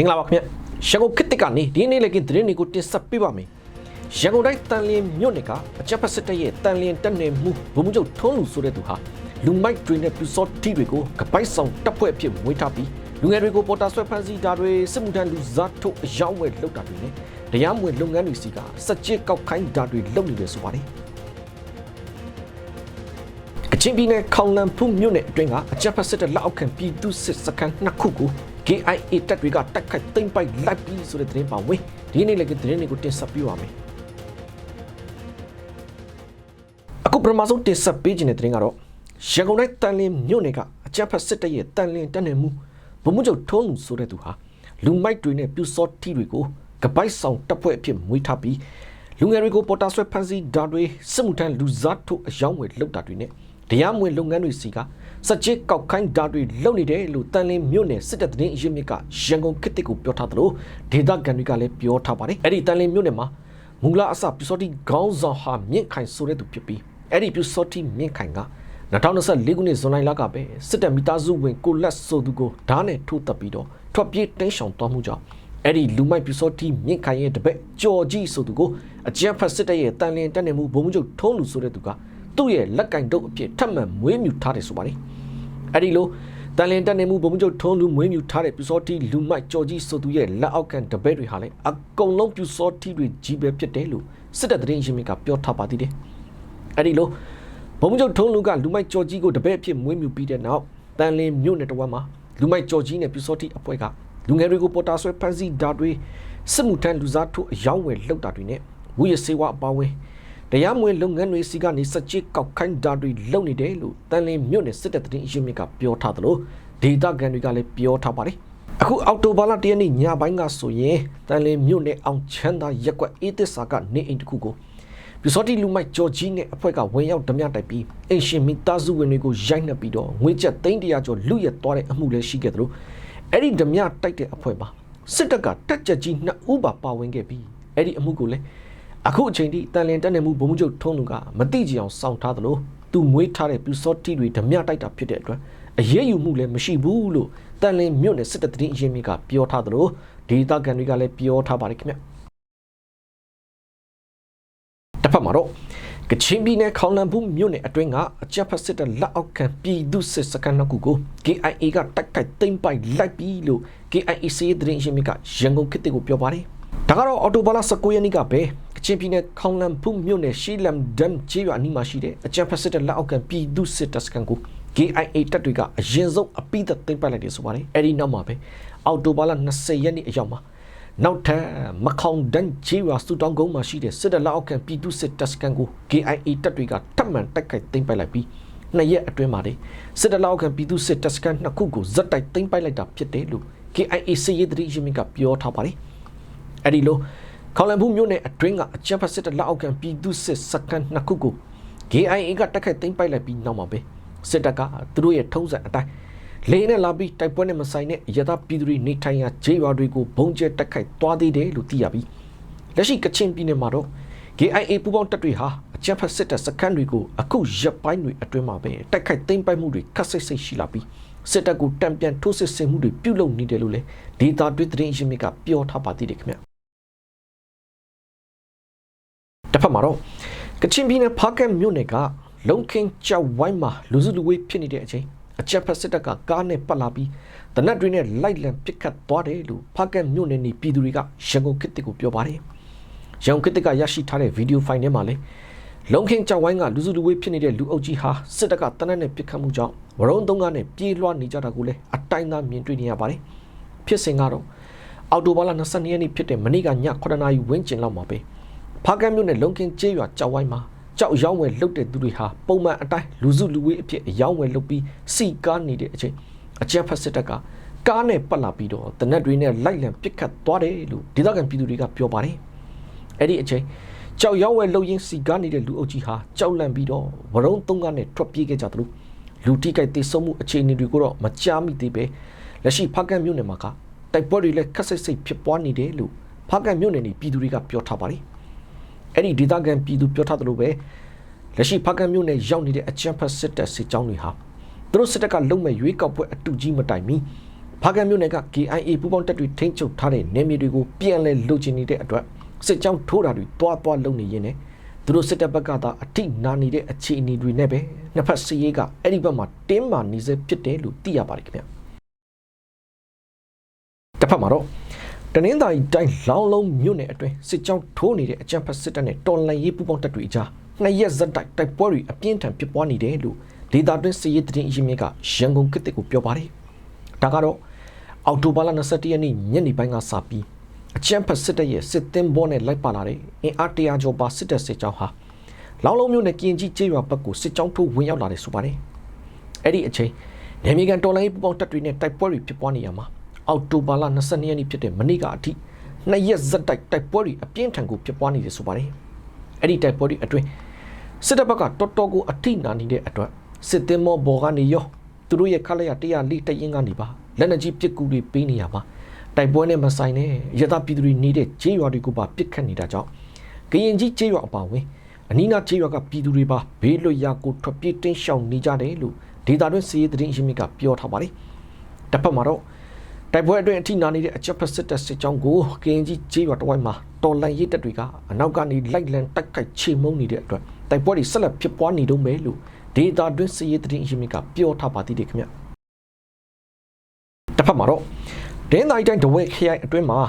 င်္ဂလာပါခင်ဗျရန်ကုန်ခေတ်တစ်ကနေဒီနေ့လည်းကင်းသတင်းတွေကိုတင်ဆက်ပေးပါမယ်ရန်ကုန်တိုင်းတန်လျင်မြို့နယ်ကအကြက်ဖက်စစ်တပ်ရဲ့တန်လျင်တက်နေမှုဘုံမှုချုပ်ထုံးလူဆိုတဲ့သူဟာလူမိုက်တွေနဲ့ပြူစောတီတွေကိုကပိုက်ဆောင်တပ်ဖွဲ့အဖြစ်မွေးထားပြီးလူငယ်တွေကိုပေါ်တာဆွဲဖမ်းဆီးတာတွေစစ်မှုထမ်းလူစားထုတ်အယောင်းဝယ်လုပ်တာတွေနဲ့တရားမဝင်လုပ်ငန်းတွေစီကစက်ကြစ်ကောက်ခိုင်းတာတွေလုပ်နေတယ်ဆိုပါတယ်ကချင်ပြည်နယ်ခေါင်လန်ဖူးမြို့နယ်အတွင်းကအကြက်ဖက်စစ်တပ်လက်အောက်ခံပြည်သူစစ်စခန်းနှစ်ခုကို KIA တပ်တွေကတိုက်ခိုက်သိမ်းပိုက်လိုက်ပြီဆိုတဲ့သတင်းပါဝင်ဒီနေ့လည်းကသတင်းတွေကိုတင်ဆက်ပေးပါမယ်အခုပထမဆုံးတင်ဆက်ပေးခြင်းတဲ့သတင်းကတော့ရန်ကုန်တိုင်းတန်လင်းမြို့နယ်ကအကြက်ဖက်စစ်တပ်ရဲ့တန်လင်းတပ်နယ်မှုဗမှုချုပ်ထုံးလူဆိုတဲ့သူဟာလူမိုက်တွေနဲ့ပြူစောထီတွေကိုကပိုက်ဆောင်တပ်ဖွဲ့အဖြစ်မွေးထားပြီးလူငယ်တွေကိုပေါ်တာဆွဲဖမ်းဆီးဓာတ်တွေစစ်မှုထမ်းလူစားထုတ်အယောင်းဝယ်လုပ်တာတွေနဲ့တရားမဝင်လုပ်ငန်းတွေစီက စက်ချစ်ကောက်ခိုင်းဓာတ်တွေလုပ်နေတယ်လို့တန်လင်းမြို့နယ်စစ်တပ်သတင်းအရင်းမြစ်ကရန်ကုန်ခေတ်တစ်ကိုပြောထားသလိုဒေသခံတွေကလည်းပြောထားပါတယ်အဲ့ဒီတန်လင်းမြို့နယ်မှာမူလအစပြူစောတိခေါင်းဆောင်ဟာမြင့်ခိုင်ဆိုတဲ့သူဖြစ်ပြီးအဲ့ဒီပြူစောတိမြင့်ခိုင်က2024ခုနှစ်ဇွန်လလကပဲစစ်တပ်မိသားစုဝင်ကိုလက်ဆိုသူကိုဓာတ်နဲ့ထိုးတက်ပြီးတော့ထွက်ပြေးတင်းရှောင်သွားမှုကြောင့်အဲ့ဒီလူမိုက်ပြူစောတိမြင့်ခိုင်ရဲ့တပည့်ကြော်ကြီးဆိုသူကိုအကြမ်းဖက်စစ်တပ်ရဲ့တန်လင်းတက်နေမှုဘုံမှုချုပ်ထုံးလူဆိုတဲ့သူက သူ့ရဲ့လက်ကင်တုပ်အဖြစ်ထပ်မံမွေးမြူထားတယ်ဆိုပါတယ်အဲ့ဒီလိုတန်လင်းတက်နေမှုဘုံမှုချုပ်ထုံးလူမွေးမြူထားတဲ့ပြူစောတိလူမိုက်ကြော်ကြီးဆိုသူရဲ့လက်အောက်ခံတပည့်တွေဟာလည်းအကုန်လုံးပြူစောတိတွေကြီးပဲဖြစ်တယ်လို့စစ်တပ်သတင်းရင်းမြစ်ကပြောထားပါသေးတယ်အဲ့ဒီလိုဘုံမှုချုပ်ထုံးလူကလူမိုက်ကြော်ကြီးကိုတပည့်အဖြစ်မွေးမြူပြီးတဲ့နောက်တန်လင်းမြို့နယ်တစ်ဝက်မှာလူမိုက်ကြော်ကြီးနဲ့ပြူစောတိအဖွဲ့ကလူငယ်တွေကိုပေါ်တာဆွဲဖမ်းဆီးဓာတ်တွေစစ်မှုထမ်းလူစားထုတ်အယောင်းဝယ်လှုပ်တာတွေနဲ့ဝိရစေဝအပါဝင် တရားမဝင်လုပ်ငန်းတွေစီကနေစက်ချစ်ကောက်ခိုင်းဓာတ်တွေလုပ်နေတယ်လို့တန်လင်းမြို့နယ်စစ်တပ်သတင်းအရင်းမြစ်ကပြောထားသလိုဒေသခံတွေကလည်းပြောထားပါတယ်အခုအောက်တိုဘာလတရက်နေ့ညပိုင်းကဆိုရင်တန်လင်းမြို့နယ်အောင်ချမ်းသာရက်ကွက်အေးသစ္စာကနေအိမ်တစ်ခုကိုပြစောတိလူမိုက်ဂျော်ကြီးနဲ့အဖွဲ့ကဝင်ရောက်ဓမြတိုက်ပြီးအင်ရှင်မိသားစုဝင်တွေကိုရိုက်နှက်ပြီးတော့ငွေကျပ်300ကျော်လူရက်သွားတဲ့အမှုလည်းရှိခဲ့သလိုအဲ့ဒီဓမြတိုက်တဲ့အဖွဲ့မှာစစ်တပ်ကတက်ကြကြီးနှစ်ဦးပါပါဝင်ခဲ့ပြီးအဲ့ဒီအမှုကိုလည်း အခုအချိန်ထိတန်လင်တက်နေမှုဘုံမှုချုပ်ထုံးလူကမတိကြအောင်စောင့်ထားသလိုသူမွေးထားတဲ့ပြစောတိတွေဓမြတိုက်တာဖြစ်တဲ့အတွက်အရေးယူမှုလည်းမရှိဘူးလို့တန်လင်မြို့နယ်စစ်တပ်သတင်းအရင်းမြစ်ကပြောထားသလိုဒေသခံတွေကလည်းပြောထားပါတယ်ခင်ဗျတစ်ဖက်မှာတော့ကချင်ပြည်နယ်ခေါင်လန်ဘူးမြို့နယ်အတွင်းကအကြပ်ဖက်စစ်တပ်လက်အောက်ခံပြည်သူစစ်စခန်းနှစ်ခုကို KIA ကတိုက်ခိုက်သိမ်းပိုက်လိုက်ပြီလို့ KIA စီးသတင်းရှင်မြစ်ကရန်ကုန်ခေတ်ကိုပြောပါတယ်။ဒါကတော့အော်တိုဘာလ19ရက်နေ့ကပဲက ချင်ပြည်နယ်ခေါင်လန်ဘူးမြို့နယ်ရှီလမ်ဒမ်ကျေးရွာအနီးမှာရှိတဲ့အကြပ်ဖက်စစ်တပ်လက်အောက်ခံပြည်သူစစ်တပ်စခန်းကို KIA တပ်တွေကအရင်ဆုံးအပိသက်သိမ်းပိုက်လိုက်တယ်ဆိုပါတယ်။အဲဒီနောက်မှာပဲအော်တိုဘာလ20ရက်နေ့အရောက်မှာနောက်ထပ်မခေါင်ဒန်ချီဝါစူတောင်းကုန်းမှာရှိတဲ့စစ်တပ်လက်အောက်ခံပြည်သူစစ်တပ်စခန်းကို KIA တပ်တွေကထပ်မံတိုက်ခိုက်သိမ်းပိုက်လိုက်ပြီးနှစ်ရက်အတွင်းမှာလေစစ်တပ်လက်အောက်ခံပြည်သူစစ်တပ်စခန်းနှစ်ခုကိုဇက်တိုက်သိမ်းပိုက်လိုက်တာဖြစ်တယ်လို့ KIA စစ်ရေးတရီရင်းမြစ်ကပြောထားပါတယ်။အဲဒီလို ခေါလန်ဘူးမြို့နယ်အတွင်းကအကြမ်းဖက်စစ်တပ်လက်အောက်ခံပြည်သူစစ်စခန်းနှစ်ခုကို KIA ကတိုက်ခိုက်သိမ်းပိုက်လိုက်ပြီးနောက်မှာပဲစစ်တပ်ကသူတို့ရဲ့ထုံးစံအတိုင်းလေနဲ့လာပြီးတိုက်ပွဲနဲ့မဆိုင်တဲ့ရသပြည်သူတွေနေထိုင်ရာဂျေးရွာတွေကိုဘုံကျဲတက်ခိုက်သွားသေးတယ်လို့သိရပြီးလက်ရှိကချင်ပြည်နယ်မှာတော့ KIA ပူးပေါင်းတပ်တွေဟာအကြမ်းဖက်စစ်တပ်စခန်းတွေကိုအခုရပ်ပိုင်းတွေအတွင်းမှာပဲတိုက်ခိုက်သိမ်းပိုက်မှုတွေခက်ဆိတ်ဆိတ်ရှိလာပြီးစစ်တပ်ကိုတံပြန်ထိုးစစ်ဆင်မှုတွေပြုလုပ်နေတယ်လို့လည်းဒေတာတွင်းသတင်းရင်းမြစ်ကပြောထားပါသေးတယ်ခင်ဗျ မှာတော့ကချင်ပြည်နယ်ဖားကတ်မြို့နယ်ကလုံခင်းကြောက်ဝိုင်းမှာလူစုလူဝေးဖြစ်နေတဲ့အချိန်အချက်ဖက်စစ်တပ်ကကားနဲ့ပတ်လာပြီးတနက်တွေနဲ့လိုက်လံပစ်ခတ်သွားတယ်လို့ဖားကတ်မြို့နယ်နေပြည်သူတွေကရန်ကုန်ခေတ်တစ်ကိုပြောပါတယ်။ရန်ကုန်ခေတ်တစ်ကရရှိထားတဲ့ဗီဒီယိုဖိုင်ထဲမှာလည်းလုံခင်းကြောက်ဝိုင်းကလူစုလူဝေးဖြစ်နေတဲ့လူအုပ်ကြီးဟာစစ်တပ်ကတနက်နဲ့ပစ်ခတ်မှုကြောင့်ဝရုံသုံးကားနဲ့ပြေးလွှားနေကြတာကိုလည်းအတိုင်းသားမြင်တွေ့နေရပါတယ်။ဖြစ်စဉ်ကတော့အော်တိုဘာလ22ရက်နေ့ဖြစ်တဲ့မနေ့ကည9:00နာရီဝန်းကျင်လောက်မှာပဲ ဖားကတ်မြို့နယ်လုံခင်းကျေးရွာကြောက်ဝိုင်းမှာကြောက်ရောင်းဝယ်လုတ်တဲ့သူတွေဟာပုံမှန်အတိုင်းလူစုလူဝေးအဖြစ်အယောင်းဝယ်လုတ်ပြီးစီကားနေတဲ့အချိန်အကြက်ဖက်စစ်တပ်ကကားနဲ့ပတ်လာပြီးတော့တနက်တွေနဲ့လိုက်လံပစ်ခတ်သွားတယ်လို့ဒေသခံပြည်သူတွေကပြောပါတယ်။အဲ့ဒီအချိန်ကြောက်ရောင်းဝယ်လုတ်ရင်းစီကားနေတဲ့လူအုပ်ကြီးဟာကြောက်လန့်ပြီးတော့ဝရုံသုံးကားနဲ့ထွက်ပြေးခဲ့ကြသလိုလူတိကြိုက်တေဆုံးမှုအခြေအနေတွေကိုတော့မကြားမိသေးပဲလက်ရှိဖားကန်မြို့နယ်မှာကတိုက်ပွဲတွေလည်းခက်ဆိတ်ဆိတ်ဖြစ်ပွားနေတယ်လို့ဖားကန်မြို့နယ်နေပြည်သူတွေကပြောထားပါတယ်။ အဲ့ဒီဒေသခံပြည်သူပြောထားသလိုပဲလက်ရှိဖားကန်မြို့နယ်ရောက်နေတဲ့အချမ်းဖတ်စစ်တပ်စစ်ကြောင်းတွေဟာသူတို့စစ်တပ်ကလုံမဲ့ရွေးကောက်ပွဲအတူကြီးမတိုင်မီဖဖားကံမြို့နယ်က KIA ပူးပေါင်းတပ်တွေထိန်းချုပ်ထားတဲ့နေမြေတွေကိုပြန်လည်လုချင်နေတဲ့အတွက်စစ်ကြောင်းထိုးတာတွေတွားတွားလုပ်နေရင်းနဲ့သူတို့စစ်တပ်ဘက်ကသာအထိနာနေတဲ့အခြေအနေတွေနဲ့ပဲနှစ်ဖက်စစ်ရေးကအဲ့ဒီဘက်မှာတင်းမာနေစေဖြစ်တယ်လို့သိရပါတယ်ခင်ဗျတစ်ဖက်မှာတော့ တနင်္သာရီတိုင်းလောင်းလုံးမြို့နယ်အတွင်းစစ်ကြောင်းထိုးနေတဲ့အကြမ်းဖက်စစ်တပ်နဲ့တော်လှန်ရေးပူးပေါင်းတပ်တွေအကြားနှစ်ရက်ဇက်တိုက်တိုက်ပွဲတွေအပြင်းထန်ဖြစ်ပွားနေတယ်လို့ဒေတာတွင်းစစ်ရေးတရင်အရင်မြစ်ကရန်ကုန်ကစ်တစ်ကိုပြောပါတယ်ဒါကတော့အောက်တိုဘာလ21ရက်နေ့ညနေပိုင်းကစပြီးအကြမ်းဖက်စစ်တပ်ရဲ့စစ်သင်းဘောနဲ့လိုက်ပါလာတဲ့အင်အားတရာကျော်ပါစစ်တပ်စစ်ကြောင်းဟာလောင်းလုံးမြို့နယ်ကရင်ကြီးကျေးရွာဘက်ကိုစစ်ကြောင်းထိုးဝင်ရောက်လာတယ်ဆိုပါတယ်အဲ့ဒီအချိန်နေမြေကန်တော်လိုင်းပူပေါင်းတပ်တွေနဲ့တိုက်ပွဲတွေဖြစ်ပွားနေရမှာ အောက်တိုဘာလ22ရက်နေ့ဖြစ်တဲ့မနေ့ကအထိနှစ်ရက်ဇက်တိုက်တိုက်ပွဲတွေအပြင်းထန်ကိုဖြစ်ပွားနေတယ်ဆိုပါတယ်အဲ့ဒီတိုက်ပွဲတွေအတွင်းစစ်တပ်ဘက်ကတော်တော်ကိုအထိနာနေတဲ့အတွက်စစ်သင်းမောဘော်ကနေရောသူတို့ရဲ့ခလိုက်ရ100လိတရင်ကနေပါလက်နက်ကြီးပစ်ကူတွေပေးနေရပါတိုက်ပွဲနဲ့မဆိုင်နဲ့ရသပြည်သူတွေနေတဲ့ခြေရွာတွေကိုပါပစ်ခတ်နေတာကြောင့်ကရင်ကြီးခြေရွာအပါဝင်အနီးနားခြေရွာကပြည်သူတွေပါဘေးလွတ်ရာကိုထွက်ပြေးတင်းရှောင်နေကြတယ်လို့ဒေတာတွင်းစီးရီးသတင်းရင်းမြစ်ကပြောထားပါတယ်တစ်ဖက်မှာတော့ တိုက်ပွဲအတွင်းအထိနာနေတဲ့အချက်ဖက်စစ်တပ်စစ်ကြောင်းကိုကရင်ကြီးခြေရွာတဝိုင်းမှာတော်လန်ရေးတပ်တွေကအနောက်ကနေလိုက်လံတိုက်ခိုက်ချေမှုန်းနေတဲ့အတွက်တိုက်ပွဲတွေဆက်လက်ဖြစ်ပွားနေတုန်းပဲလို့ဒေတာတွင်းစီးရီးသတင်းရင်းမြစ်ကပြောထားပါသေးတယ်ခင်ဗျတစ်ဖက်မှာတော့ဒင်းတိုင်းတိုင်းတဝဲခရိုင်အတွင်းမှာ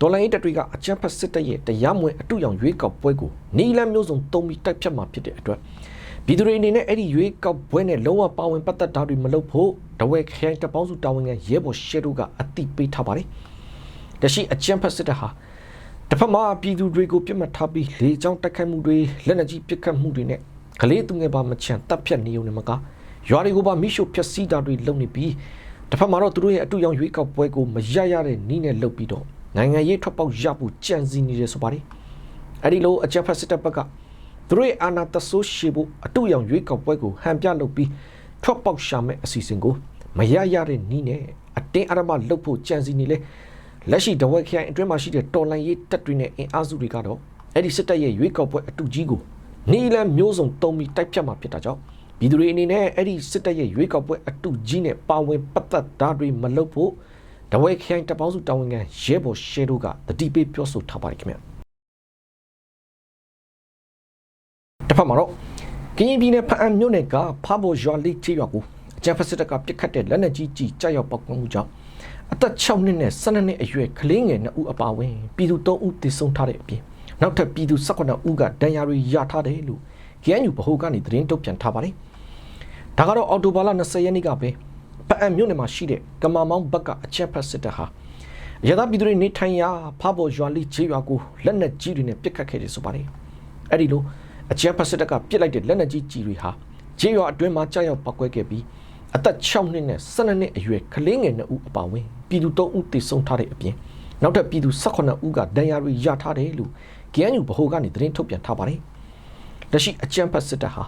ဒေါ်လာရေးတပ်တွေကအကြမ်းဖက်စစ်တပ်ရဲ့တရားမဝင်အတူရောင်ရွေးကောက်ပွဲကိုနီလန်မျိုးစုံတုံးပြီးတိုက်ဖြတ်မှာဖြစ်တဲ့အတွက် ပြည်သူတွေအနေနဲ့အဲ့ဒီရွေးကောက်ပွဲနဲ့လုံးဝပါဝင်ပတ်သက်တာတွေမလုပ်ဖို့တဝဲခရိုင်တပ်ပေါင်းစုတာဝန်ခံရဲဘော်ရှေတို့ကအတိပေးထားပါတယ်။တရှိအကြမ်းဖက်စစ်တပ်ဟာတစ်ဖက်မှာပြည်သူတွေကိုပြစ်မှတ်ထားပြီးလေကြောင်းတိုက်ခိုက်မှုတွေလက်နက်ကြီးပစ်ခတ်မှုတွေနဲ့ကလေးသူငယ်ပါမချန်တပ်ဖြတ်နေုံနဲ့မကရွာတွေကိုပါမိရှို့ဖျက်ဆီးတာတွေလုပ်နေပြီးတစ်ဖက်မှာတော့သူတို့ရဲ့အတူရောင်ရွေးကောက်ပွဲကိုမရရတဲ့နီးနဲ့လုပ်ပြီးတော့နိုင်ငံရေးထွက်ပေါက်ရဖို့ကြံစည်နေတယ်ဆိုပါတယ်အဲ့ဒီလိုအကြမ်းဖက်စစ်တပ်ဘက်က သူတို့ရဲ့အာဏာတဆိုးရှေဖို့အတူရောင်ရွေးကောက်ပွဲကိုဟန်ပြလုပ်ပြီးထွက်ပေါက်ရှာမဲ့အစီအစဉ်ကိုမရရတဲ့နီးနဲ့အတင်းအဓမ္မလုပ်ဖို့ကြံစည်နေလေလက်ရှိတဝက်ခိုင်အတွင်းမှာရှိတဲ့တော်လန်ရေးတပ်တွေနဲ့အင်အားစုတွေကတော့အဲ့ဒီစစ်တပ်ရဲ့ရွေးကောက်ပွဲအတူကြီးကိုနီလန်မျိုးစုံတုံးပြီးတိုက်ဖြတ်မှာဖြစ်တာကြောင့်ပြည်သူတွေအနေနဲ့အဲ့ဒီစစ်တပ်ရဲ့ရွေးကောက်ပွဲအတူကြီးနဲ့ပါဝင်ပတ်သက်တာတွေမလုပ်ဖို့တဝဲခိုင်တပ်ပေါင်းစုတာဝန်ခံရဲဘော်ရှဲတို့ကတတိပေးပြောဆိုထားပါတယ်ခင်ဗျ တစ်ဖက်မှာတော့ကရင်ပြည်နယ်ဖအံမြို့နယ်ကဖားဘော်ရွာလေးချေရွာကိုအကြမ်းဖက်စစ်တပ်ကပစ်ခတ်တဲ့လက်နက်ကြီးကြီးကြောက်ရောက်ပောက်ကွဲမှုကြောင့်အသက်6နှစ်နဲ့12နှစ်အရွယ်ကလေးငယ်2ဦးအပါအဝင်ပြည်သူ3ဦးသေဆုံးထားတဲ့အပြင်နောက်ထပ်ပြည်သူ18ဦးကဒဏ်ရာတွေရထားတယ်လို့ KNU ဗဟိုကနေသတင်းထုတ်ပြန်ထားပါတယ်။ဒါကတော့အော်တိုဘာလ20ရက်နေ့ကပဲပအံမြို့နယ်မှာရှိတဲ့ကမာမောင်းဘက်ကအချက်ဖက်စစ်တပ်ဟာရသပြည်သူတွေနေထိုင်ရာဖားပေါ်ရွာလေးခြေရွာကိုလက်နက်ကြီးတွေနဲ့ပစ်ခတ်ခဲ့တယ်ဆိုပါတယ်။အဲ့ဒီလို အချက်ဖက်စစ်တပ်ကပစ်လိုက်တဲ့လက်နက်ကြီးကြီးတွေဟာခြေရွာအတွင်းမှာကြောက်ရောက်ပောက်ကွဲခဲ့ပြီးအသက်6နှစ်နဲ့12နှစ်အရွယ်ကလေးငယ်2ဦးအပါအဝင်ပြည်သူ3ဦးသေဆုံးထားတဲ့အပြင်နောက်ထပ်ပြည်သူ18ဦးကဒဏ်ရာတွေရထားတယ်လို့ KNU ဗဟိုကနေသတင်းထုတ်ပြန်ထားပါတယ်။လက်ရှိအကြမ်းဖက်စစ်တပ်ဟာ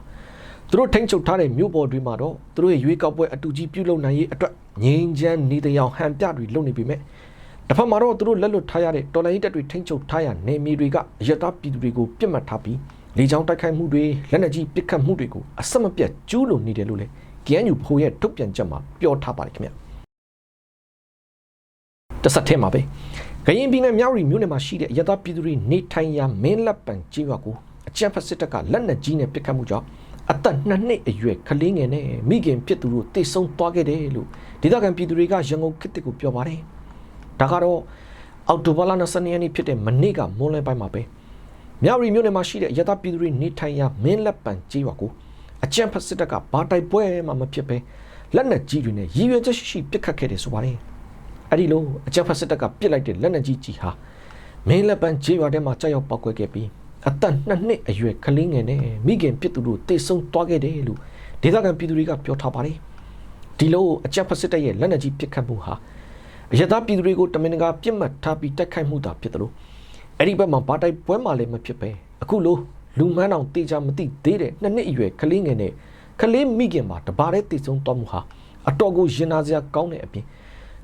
သူတို့ထိန်းချုပ်ထားတဲ့မြို့ပေါ်တွေမှာတော့သူတို့ရဲ့ရွေးကောက်ပွဲအတူကြီးပြုလုပ်နိုင်ရေးအတွက်ငြိမ်းချမ်းနေတရားဟန်ပြတွေလုပ်နေပေမဲ့တစ်ဖက်မှာတော့သူတို့လက်လွတ်ထားရတဲ့တော်လိုင်းတပ်တွေထိန်းချုပ်ထားရနေမြေတွေကအယက်သားပြည်သူတွေကိုပြစ်မှတ်ထားပြီး လေကြောင်းတိုက်ခိုက်မှုတွေလက်နက်ကြီးပစ်ခတ်မှုတွေကိုအဆက်မပြတ်ကျူးလွန်နေတယ်လို့လည်း KNU ဖိုရဲ့ထုတ်ပြန်ချက်မှာပြောထားပါတယ်ခင်ဗျတဆက်ထဲမှာပဲကရင်ပြည်နယ်မြောက်ရီမြို့နယ်မှာရှိတဲ့ရသပြည်သူတွေနေထိုင်ရာမင်းလက်ပံကျေးရွာကိုအကြမ်းဖက်စစ်တပ်ကလက်နက်ကြီးနဲ့ပစ်ခတ်မှုကြောင့်အသက်နှစ်နှစ်အရွယ်ကလေးငယ်နဲ့မိခင်ဖြစ်သူတို့တိတ်ဆုံးသွားခဲ့တယ်လို့ဒေသခံပြည်သူတွေကရန်ကုန်ခေတ်တစ်ကိုပြောပါတယ်။ဒါကတော့အောက်တိုဘာလ22ရက်နေ့ဖြစ်တဲ့မနေ့ကမွန်းလွဲပိုင်းမှာပဲ မြောက်ရီမြို့နယ်မှာရှိတဲ့ရသပြည်သူတွေနေထိုင်ရာမင်းလက်ပံကျေးရွာကိုအကြမ်းဖက်စစ်တပ်ကဘာတိုက်ပွဲမှမဖြစ်ပဲလက်နက်ကြီးတွေနဲ့ရည်ရွယ်ချက်ရှိရှိပစ်ခတ်ခဲ့တယ်ဆိုပါတယ်။အဲ့ဒီလိုအကြမ်းဖက်စစ်တပ်ကပစ်လိုက်တဲ့လက်နက်ကြီးကြီးဟာမင်းလက်ပံကျေးရွာထဲမှာကြောက်ရောက်ပောက်ကွဲခဲ့ပြီးအသက်နှစ်နှစ်အရွယ်ကလေးငယ်နဲ့မိခင်ဖြစ်သူတို့တိတ်ဆုံးသွားခဲ့တယ်လို့ဒေသခံပြည်သူတွေကပြောထားပါတယ်။ဒီလိုအကြမ်းဖက်စစ်တပ်ရဲ့လက်နက်ကြီးပစ်ခတ်မှုဟာအရသာပြည်သူတွေကိုတမင်တကာပြစ်မှတ်ထားပြီးတိုက်ခိုက်မှုတာဖြစ်တယ်လို့ အဲ့ဒီဘက်မှာဘာတိုက်ပွဲမှလည်းမဖြစ်ပဲအခုလိုလူမန်းအောင်တေချာမသိသေးတဲ့နှစ်နှစ်အရွယ်ကလေးငယ်နဲ့ကလေးမိခင်မှာတပါးတဲ့တည်ဆုံးသွားမှုဟာအတော်ကိုရင်နာစရာကောင်းတဲ့အပြင်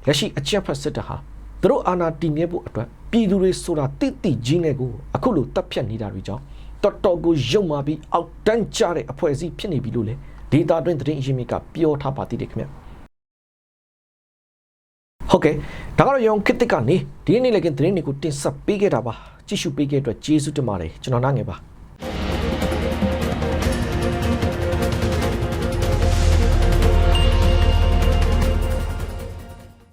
လက်ရှိအချက်ဖက်စစ်တပ်ဟာသူတို့အာဏာတည်မြဲဖို့အတွက်ပြည်သူတွေဆိုတာတိတိကြီးနဲ့ကိုအခုလိုတပ်ဖြတ်နေတာတွေကြောင့်တော်တော်ကိုရုံမာပြီးအောက်တန်းကျတဲ့အဖွဲ့အစည်းဖြစ်နေပြီလို့လေဒေတာတွင်သတင်းအရင်းမြစ်ကပြောထားပါသေးတယ်ခင်ဗျဟဟုတ်ကဲ့ ဒါကတော့ရောင်ခစ်တစ်ကနေဒီနေ့လည်းကင်းသတင်းတွေကိုတင်ဆက်ပေးခဲ့တာပါကြည့်ရှုပေးခဲ့တဲ့အတွက်ကျေးဇူးတင်ပါတယ်ကျွန်တော်နားငယ်ပါ